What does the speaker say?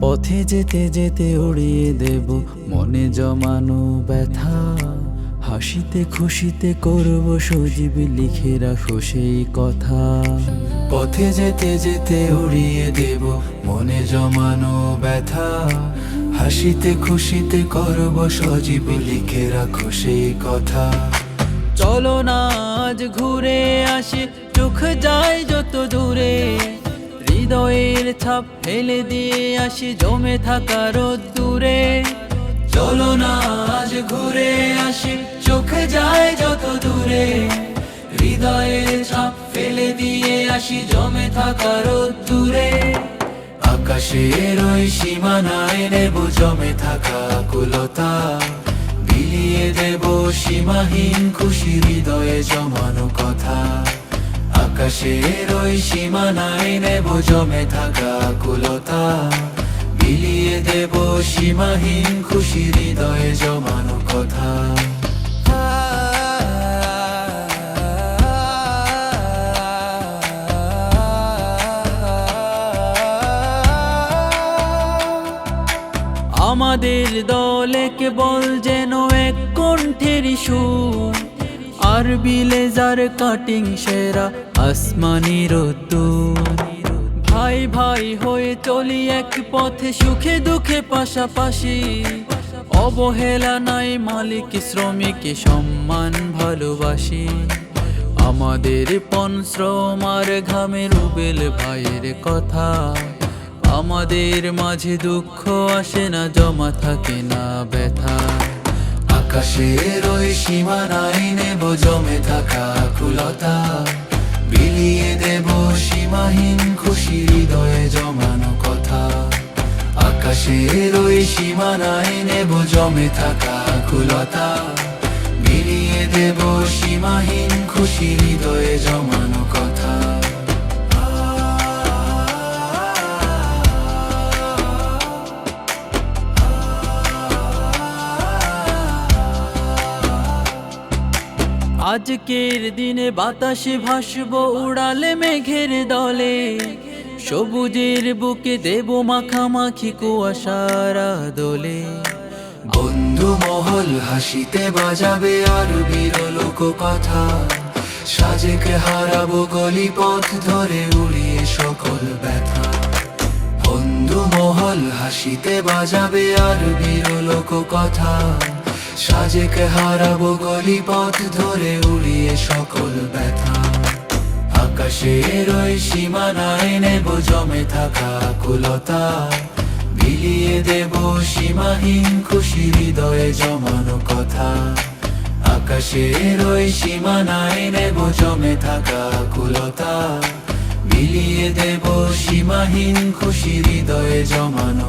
পথে যেতে যেতে উড়িয়ে দেব মনে জমানো ব্যথা। হাসিতে খুশিতে করব সজীব লিখে রাখো সেই কথা। পথে যেতে যেতে উড়িয়ে দেব মনে জমানো ব্যথা। হাসিতে খুশিতে করব সজীব লিখে রাখো সেই কথা। চলো না আজ ঘুরে আসি। চোখ যায় যত দূরে। হৃদয়ের ছাপ ফেলে দিয়ে আসি, জমে থাকা রোদ্দুরে চলো না আজ ঘুরে আসি, চোখে যায় যত দূরে। হৃদয়ের ছাপ ফেলে দিয়ে আসি, জমে থাকা রোদ্দুরে আকাশের ওই সীমানায় নেব, জমে থাকা কুলতা বিলিয়ে দেব সীমাহীন খুশি হৃদয়ে জমানো কথা। আকাশের ওই সীমানায় নেব জমে থাকা কুলতা বিলিয়ে দেব সীমাহীন খুশি হৃদয়ে জমানো কথা। আমাদের দলে কেবল যেন এক কণ্ঠের সুর। আর বিলেজার কাটিং সেরা আসমানি রোদ্দুর। ভাই ভাই হয়ে চলি এক পথে, সুখে দুঃখে পাশাপাশি। অবহেলা নাই মালিক, শ্রমিক, সম্মান ভালোবাসি। আমাদের পণ শ্রম আর ঘামে রুবেল ভাইয়ের কথা। আমাদের মাঝে দুঃখ আসে না, জমা থাকে না ব্যথা। আকাশের ওই সীমানায় নেব, জমে থাকা কুলতা বিলিয়ে দেব সীমাহীন খুশি হৃদয়ে জমানো কথা। আকাশের ওই সীমানায় নেব, জমে থাকা কুলতা বিলিয়ে দেব সীমাহীন খুশি হৃদয়ে জমানো কথা। আজকের দিনে বাতাসে ভাসব উড়ালে মেঘের দলে। সবুজের বুকে দেব মাখামাখি কুয়াশারা দোলে বন্ধু মহল, হাসিতে বাজাবে আর বিরলোক কথা সাজেকে হারাবো গলি পথ ধরে উড়িয়ে সকল ব্যথা। বন্ধু মহল, হাসিতে বাজাবে আর বিরলোক কথা সাজেকে হারাবো গলি পথ ধরে উড়িয়ে সকল ব্যথা। আকাশের ওই সীমানায় নেব জমে থাকা কুলতা বিলিয়ে দেব সীমাহীন খুশি হৃদয়ে জমানো কথা। আকাশের ওই সীমানায় নেব জমে থাকা কুলতা বিলিয়ে দেব সীমাহীন খুশি হৃদয়ে জমানো